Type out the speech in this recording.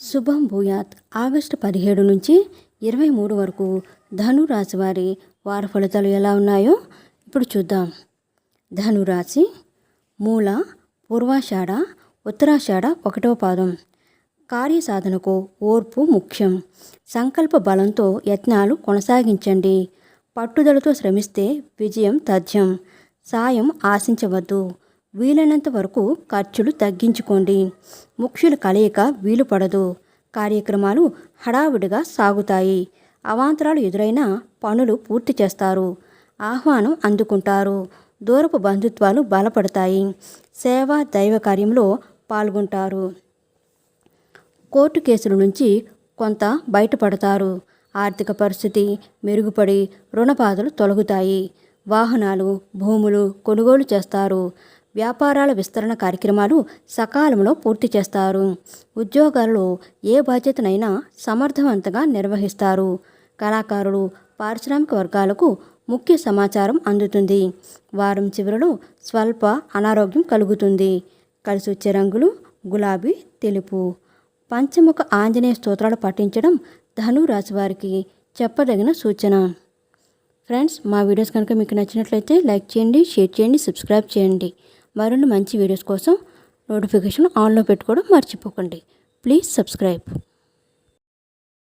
శుభం భూయాత్. ఆగస్టు పదిహేడు నుంచి ఇరవై మూడు వరకు ధనురాశి వారి వార ఫలితాలు ఎలా ఉన్నాయో ఇప్పుడు చూద్దాం. ధనురాశి మూల పూర్వాషాఢ ఉత్తరాషాఢ ఒకటవ పాదం. కార్యసాధనకు ఓర్పు ముఖ్యం. సంకల్ప బలంతో యత్నాలు కొనసాగించండి. పట్టుదలతో శ్రమిస్తే విజయం తథ్యం. సాయం ఆశించవద్దు. వీలైనంత వరకు ఖర్చులు తగ్గించుకోండి. ముఖ్యుల కలయిక వీలు పడదు కార్యక్రమాలు హడావిడిగా సాగుతాయి. అవాంతరాలు ఎదురైనా పనులు పూర్తి చేస్తారు. ఆహ్వానం అందుకుంటారు. దూరపు బంధుత్వాలు బలపడతాయి. సేవా దైవ కార్యంలో పాల్గొంటారు. కోర్టు కేసుల నుంచి కొంత బయటపడతారు. ఆర్థిక పరిస్థితి మెరుగుపడి రుణబాధలు తొలగుతాయి. వాహనాలు భూములు కొనుగోలు చేస్తారు. వ్యాపారాల విస్తరణ కార్యక్రమాలు సకాలంలో పూర్తి చేస్తారు. ఉద్యోగాలలో ఏ బాధ్యతనైనా సమర్థవంతంగా నిర్వహిస్తారు. కళాకారులు పారిశ్రామిక వర్గాలకు ముఖ్య సమాచారం అందుతుంది. వారం చివరిలో స్వల్ప అనారోగ్యం కలుగుతుంది. కలిసి వచ్చే రంగులు గులాబీ తెలుపు. పంచముఖ ఆంజనేయ స్తోత్రాలు పఠించడం ధను రాశి వారికి చెప్పదగిన సూచన. ఫ్రెండ్స్ మా వీడియోస్ కనుక మీకు నచ్చినట్లయితే లైక్ చేయండి షేర్ చేయండి సబ్స్క్రైబ్ చేయండి. మరిన్ని మంచి వీడియోస్ కోసం నోటిఫికేషన్ ఆన్లో పెట్టుకోవడం మర్చిపోకండి. Please subscribe.